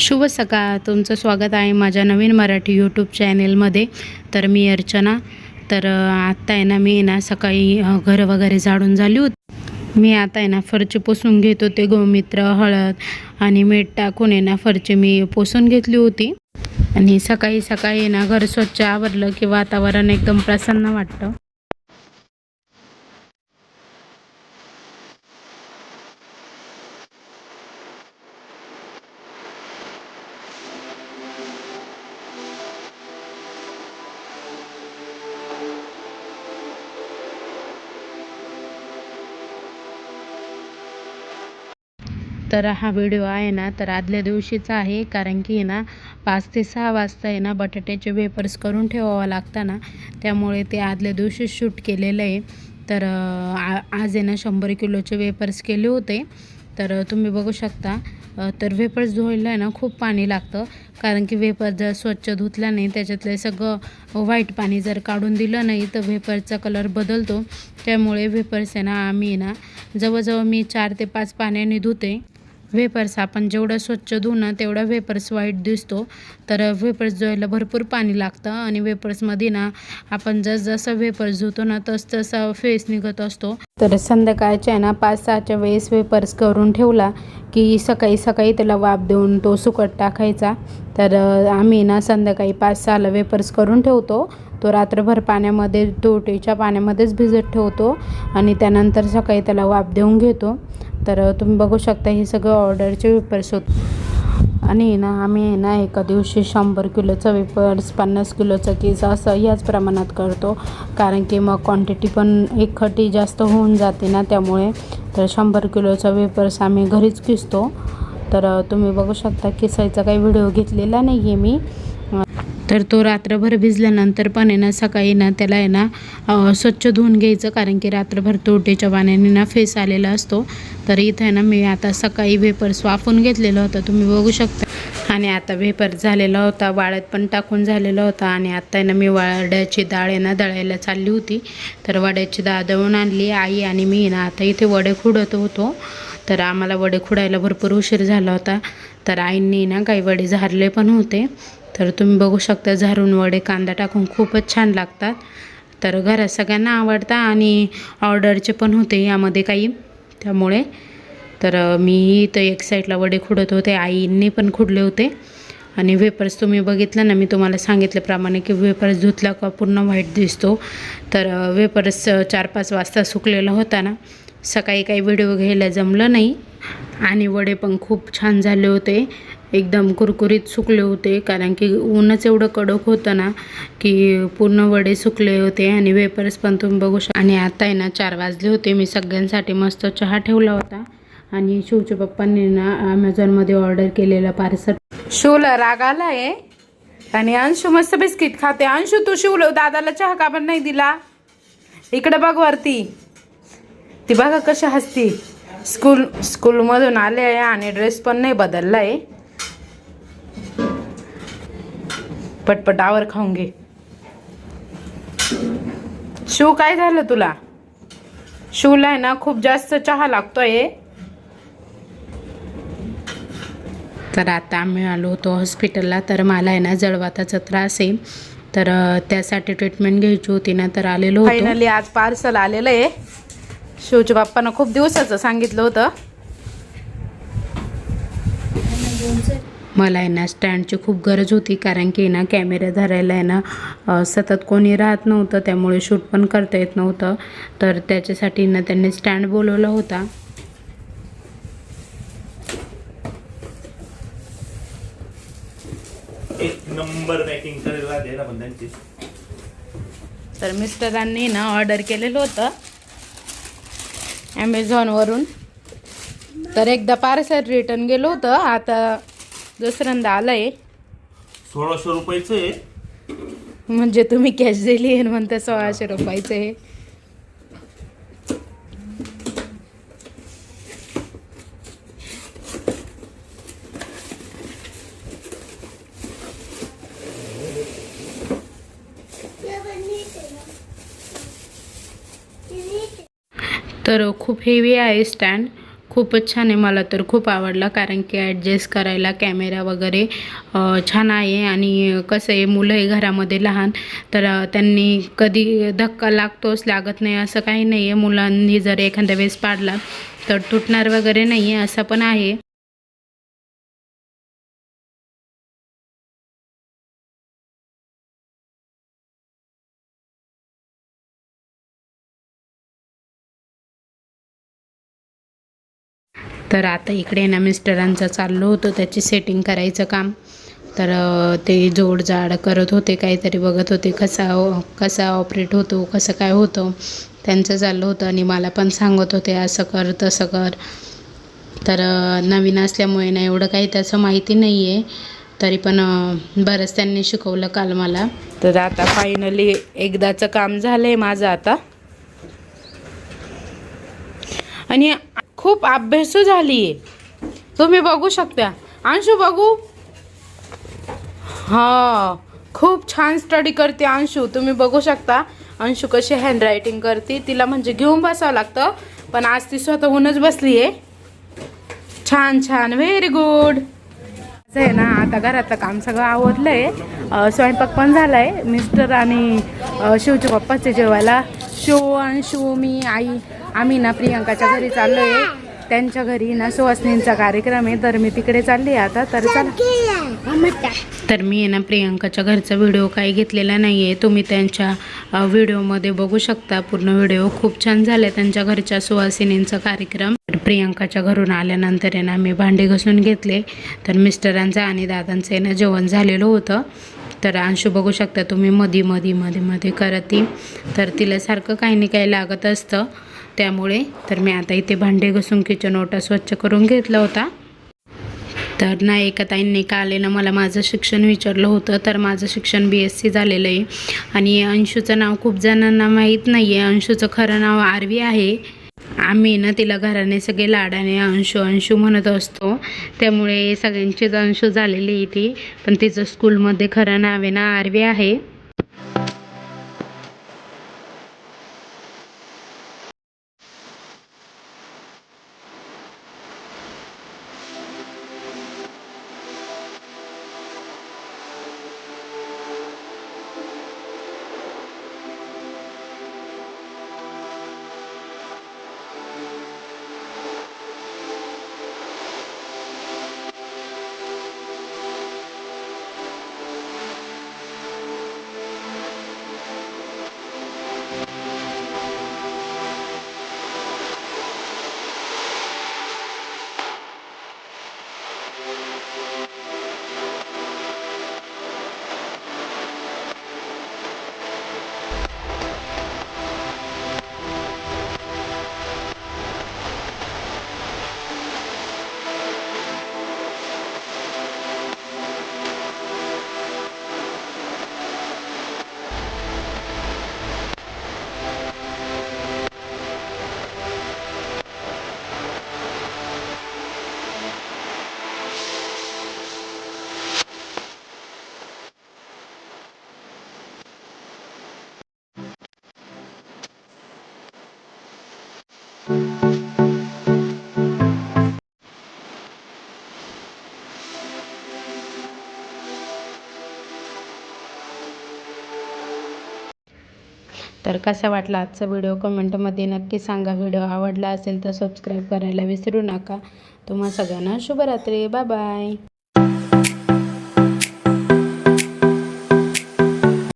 शुभ सकाळ. तुमचं स्वागत आहे माझ्या नवीन मराठी यूट्यूब चॅनेलमध्ये तर मी अर्चना. तर आत्ता आहे ना मी ना सकाळी घर घरं वगैरे झाडून झाली होती. मी आता आहे ना फरची पोसून घेत होते गोमित्र हळद आणि मीठ टाकून आहे ना फरची मी पोसून घेतली होती. आणि सकाळी सकाळी ना घर स्वच्छ आवरलं की वातावरण एकदम प्रसन्न वाटतं. तर हा व्हिडिओ आहे ना तर आदल्या दिवशीचा आहे. कारण की ना पाच ते सहा वाजता आहे ना बटाट्याचे वेपर्स करून ठेवावं लागता ना. त्यामुळे ते आदल्या दिवशी शूट केलेलं आहे. तर आ- आज आहे ना शंभर किलोचे वेपर्स केले होते. तर तुम्ही बघू शकता. तर वेपर्स धुवायला आहे ना खूप पाणी लागतं. कारण की वेपर जर स्वच्छ धुतला नाही त्याच्यातलं सगळं व्हाईट पाणी जर काढून दिलं नाही तर वेपरचा कलर बदलतो. त्यामुळे वेपर्स आहे ना आम्ही ना जवळजवळ मी चार ते पाच पाण्याने धुते. वेपर्स आपण जेवढं स्वच्छ धुऊ ना तेवढा वेपर्स वाईट दिसतो. तर वेपर्स धुवायला भरपूर पाणी लागतं आणि वेपर्समध्ये ना आपण जसजसं वेपर्स धुतो ना तस तसा फेस निघत असतो. तर संध्याकाळच्या आहे ना पाच सहाच्या वेळेस वेपर्स करून ठेवला की सकाळी सकाळी त्याला वाफ देऊन तो सुकट टाकायचा. तर आम्ही ना संध्याकाळी पाच सहाला वेपर्स करून ठेवतो. तो रात्रभर पाण्यामध्ये तोटेच्या पाण्यामध्येच भिजत ठेवतो आणि त्यानंतर सकाळी त्याला वाफ देऊन घेतो. तर तुम्ही बघू शकता हे सगळं ऑर्डरचे वेपर्स होत. आणि ना आम्ही ना एका दिवशी शंभर किलोचं वेपर्स पन्नास किलोचं केस असं याच प्रमाणात करतो. कारण की मग क्वांटिटी पण एकखटी जास्त होऊन जाते ना त्यामुळे. तर शंभर किलोचा वेपर्स आम्ही घरीच किसतो. तर तुम्ही बघू शकता किसायचा काही व्हिडिओ घेतलेला नाही आहे मी. तर तो रात्रभर भिजल्यानंतर पण आहे ना सकाळी ना त्याला आहे ना स्वच्छ धुवून घ्यायचं. कारण की रात्रभर तोटेच्या पाण्याने ना फेस आलेला असतो. तर इथं आहे ना मी आता सकाळी वेपर्स वाफून घेतलेलं होतं. तुम्ही बघू शकता. आणि आता वेपर झालेला होता वाळत पण टाकून झालेला होता. आणि आता आहे ना मी वाड्याची डाळ आहे ना दळायला चालली होती. तर वड्याची डाळ दळून आणली आई आणि मी ना आता इथे वडे खुडत होतो. तर आम्हाला वडे खुडायला भरपूर उशीर झाला होता. तर आईंनी ना काही वडे झारले पण होते. तर तुम्ही बघू शकता झारून वडे कांदा टाकून खूपच छान लागतात. तर घरात सगळ्यांना आवडतात आणि ऑर्डरचे पण होते यामध्ये काही. त्यामुळे तर मी इथं एक साईडला वडे खुडत होते. आईंनी पण खुडले होते. आणि वेपर्स तुम्ही बघितलं ना मी तुम्हाला सांगितल्याप्रमाणे की वेपर्स धुतला का पूर्ण व्हाईट दिसतो. तर वेपर्स चार पाच वाजता सुकलेला होता ना. सकाळी काही व्हिडिओ घ्यायला जमलं नाही. आणि वडे पण खूप छान झाले होते. एकदम कुरकुरीत सुकले होते कारण की ऊनच एवढं कडक होतं ना की पूर्ण वडे सुकले होते आणि वेपर्स पण तुम्ही बघू शकता आणि आता आहे ना चार वाजले होते. मी सगळ्यांसाठी मस्त चहा ठेवला होता. आणि शिवच्या पप्पांनी ना ॲमेझॉनमध्ये ऑर्डर केलेलं पार्सल शिवला राग आला आहे आणि अंशू मस्त बिस्किट खाते. अंशू तू शिवलो दादाला चहा का पण नाही दिला? इकडे बघ वरती. ती बघा कशी हसती. स्कूल स्कूलमधून आले आहे आणि ड्रेस पण नाही बदलला आहे पटपट आवर खाऊन घे. शिव काय झालं तुला? शिवला आहे ना खूप जास्त चहा लागतोय. तर आता आम्ही आलो होतो हॉस्पिटलला तर मला आहे ना जळवाताचा त्रास आहे. तर त्यासाठी ट्रीटमेंट घ्यायची होती ना तर आलेलो फायनली आज पार्सल आलेलं आहे. शिवच्या बाप्पानं खूप दिवसाचं सांगितलं होतं. मला आहे ना स्टँडची खूप गरज होती कारण की ना कॅमेरा धरायला आहे ना सतत कोणी राहत नव्हतं त्यामुळे शूट पण करता येत नव्हतं. तर त्याच्यासाठी ना त्यांनी स्टँड बोलवला होता. नंबर तर मिस्टरांनी ना ऑर्डर केलेलं होतं. ॲमेझॉनवरून तर एकदा पार्सल रिटर्न गेलो होतं. आता दुसऱ्यांदा आलं आहे सोळाशे रुपयाचं आहे. म्हणजे तुम्ही कॅश दिली आहे म्हणते सोळाशे रुपयाचं आहे. तर खूप हेवी आहे स्टँड खूपच छान आहे. मला तर खूप आवडला कारण की ॲडजस्ट करायला कॅमेरा वगैरे छान आहे आणि कसं आहे मुलं आहे घरामध्ये लहान तर त्यांनी कधी धक्का लागतोच लागत नाही असं काही नाही आहे मुलांनी जर एखाद्या वेळेस पाडला तर तुटणार वगैरे नाही आहे असं पण आहे. तर आता इकडे ना मिस्टरांचं चाललो होतं त्याची सेटिंग करायचं काम. तर ते जोडजाड करत होते काहीतरी बघत होते कसा कसा ऑपरेट होतो कसं काय होतं. त्यांचं चाललं होतं आणि मला पण सांगत होते असं कर तसं कर. तर नवीन असल्यामुळे ना एवढं काही त्याचं माहिती नाही आहे तरी पण बरंच त्यांनी शिकवलं काल मला. तर आता फायनली एकदाचं काम झालं आहे माझं आता आणि खूप अभ्यास झाली आहे. तुम्ही बघू शकता. अंशू बघू. हा खूप छान स्टडी करते अंशू. तुम्ही बघू शकता. अंशू कशी हँडरायटिंग करते तिला म्हणजे घेऊन बसावं लागतं. पण आज ती स्वतःहूनच बसली आहे. छान छान. व्हेरी गुड असं आहे ना आता घरातलं काम सगळं आवडलंय आहे स्वयंपाक पण झालाय. मिस्टर आणि अं, शिवच्या पप्पाचे जेवायला. शिव अंशू मी आई. आम्ही ना प्रियंकाच्या घरी चाललोय. त्यांच्या घरी ना सुवासनींचा कार्यक्रम आहे. तर मी तिकडे चालली आहे आता. तर चला. तर मी आहे ना प्रियंकाच्या घरचा व्हिडिओ काही घेतलेला नाही आहे तुम्ही त्यांच्या व्हिडिओमध्ये बघू शकता. पूर्ण व्हिडिओ खूप छान झाला त्यांच्या घरच्या सुवासिनींचा कार्यक्रम. प्रियंकाच्या घरून आल्यानंतर आहे ना मी भांडे घसून घेतले. तर मिस्टरांचं आणि दादांचं आहे ना जेवण झालेलं होतं. तर अंशू बघू शकता तुम्ही मधी मधी मध्ये मध्ये करत. ती तर तिला सारखं काही नाही काही लागत असतं. त्यामुळे तर मी आता इथे भांडे घसून किचन ओटा स्वच्छ करून घेतला होता. तर ना एका ताईंनी काल ना मला माझं शिक्षण विचारलं होतं तर माझं शिक्षण बी एस सी झालेलं आहे. आणि अंशूचं नाव खूप जणांना माहीत नाही आहे अंशूचं खरं नाव आरवी आहे. आम्ही ना तिला घराने सगळे लाडाने अंशू अंशू म्हणत असतो. त्यामुळे सगळ्यांचीच अंशू झालेली आहे ती पण तिचं स्कूलमध्ये खरं नाव आहे ना आरवी आहे. तर कसा वाटला आजचा व्हिडिओ? कमेंटमध्ये नक्की सांगा. व्हिडिओ आवडला असेल तर सबस्क्राईब करायला विसरू नका. तुम्हा सगळ्यांना शुभरात्री. Bye bye.